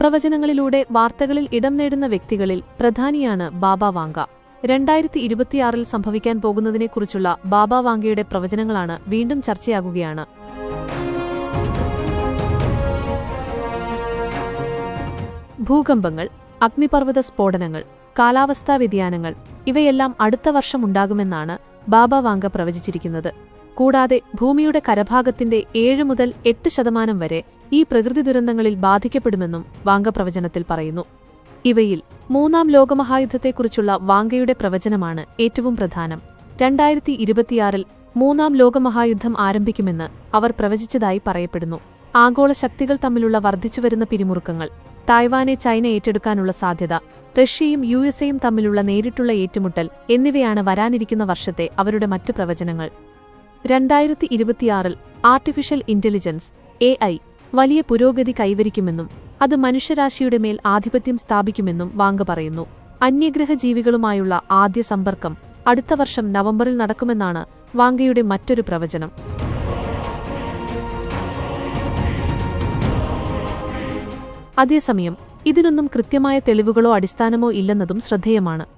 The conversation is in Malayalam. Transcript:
പ്രവചനങ്ങളിലൂടെ വാർത്തകളിൽ ഇടം നേടുന്ന വ്യക്തികളിൽ പ്രധാനിയാണ് ബാബ വാങ്ക. രണ്ടായിരത്തി ഇരുപത്തിയാറിൽ സംഭവിക്കാൻ പോകുന്നതിനെക്കുറിച്ചുള്ള ബാബ വാങ്കയുടെ പ്രവചനങ്ങളാണ് വീണ്ടും ചർച്ചയാകുകയാണ്. ഭൂകമ്പങ്ങൾ അഗ്നിപർവത സ്ഫോടനങ്ങൾ കാലാവസ്ഥാ വ്യതിയാനങ്ങൾ ഇവയെല്ലാം അടുത്ത വർഷം ഉണ്ടാകുമെന്നാണ് ബാബ വാങ്ക പ്രവചിച്ചിരിക്കുന്നത്. കൂടാതെ ഭൂമിയുടെ കരഭാഗത്തിന്റെ ഏഴ് മുതൽ എട്ട് ശതമാനം വരെ ഈ പ്രകൃതി ദുരന്തങ്ങളിൽ ബാധിക്കപ്പെടുമെന്നും വാങ്ക പ്രവചനത്തിൽ പറയുന്നു. ഇവയിൽ മൂന്നാം ലോകമഹായുദ്ധത്തെക്കുറിച്ചുള്ള വാങ്കയുടെ പ്രവചനമാണ് ഏറ്റവും പ്രധാനം. രണ്ടായിരത്തി ഇരുപത്തിയാറിൽ മൂന്നാം ലോകമഹായുദ്ധം ആരംഭിക്കുമെന്ന് അവർ പ്രവചിച്ചതായി പറയപ്പെടുന്നു. ആഗോള ശക്തികൾ തമ്മിലുള്ള വർദ്ധിച്ചുവരുന്ന പിരിമുറുക്കങ്ങൾ തായ്വാനെ ചൈന ഏറ്റെടുക്കാനുള്ള സാധ്യത റഷ്യയും യു എസ് എയും തമ്മിലുള്ള നേരിട്ടുള്ള ഏറ്റുമുട്ടൽ എന്നിവയാണ് വരാനിരിക്കുന്ന വർഷത്തെ അവരുടെ മറ്റ് പ്രവചനങ്ങൾ. രണ്ടായിരത്തി ഇരുപത്തിയാറിൽ ആർട്ടിഫിഷ്യൽ ഇന്റലിജൻസ് എ വലിയ പുരോഗതി കൈവരിക്കുമെന്നും അത് മനുഷ്യരാശിയുടെ മേൽ ആധിപത്യം സ്ഥാപിക്കുമെന്നും വാങ്ക പറയുന്നു. അന്യഗ്രഹ ജീവികളുമായുള്ള ആദ്യ സമ്പർക്കം അടുത്ത വർഷം നവംബറിൽ നടക്കുമെന്നാണ് വാങ്കയുടെ മറ്റൊരു പ്രവചനം. അതേസമയം ഇതിനൊന്നും കൃത്യമായ തെളിവുകളോ അടിസ്ഥാനമോ ഇല്ലെന്നതും ശ്രദ്ധേയമാണ്.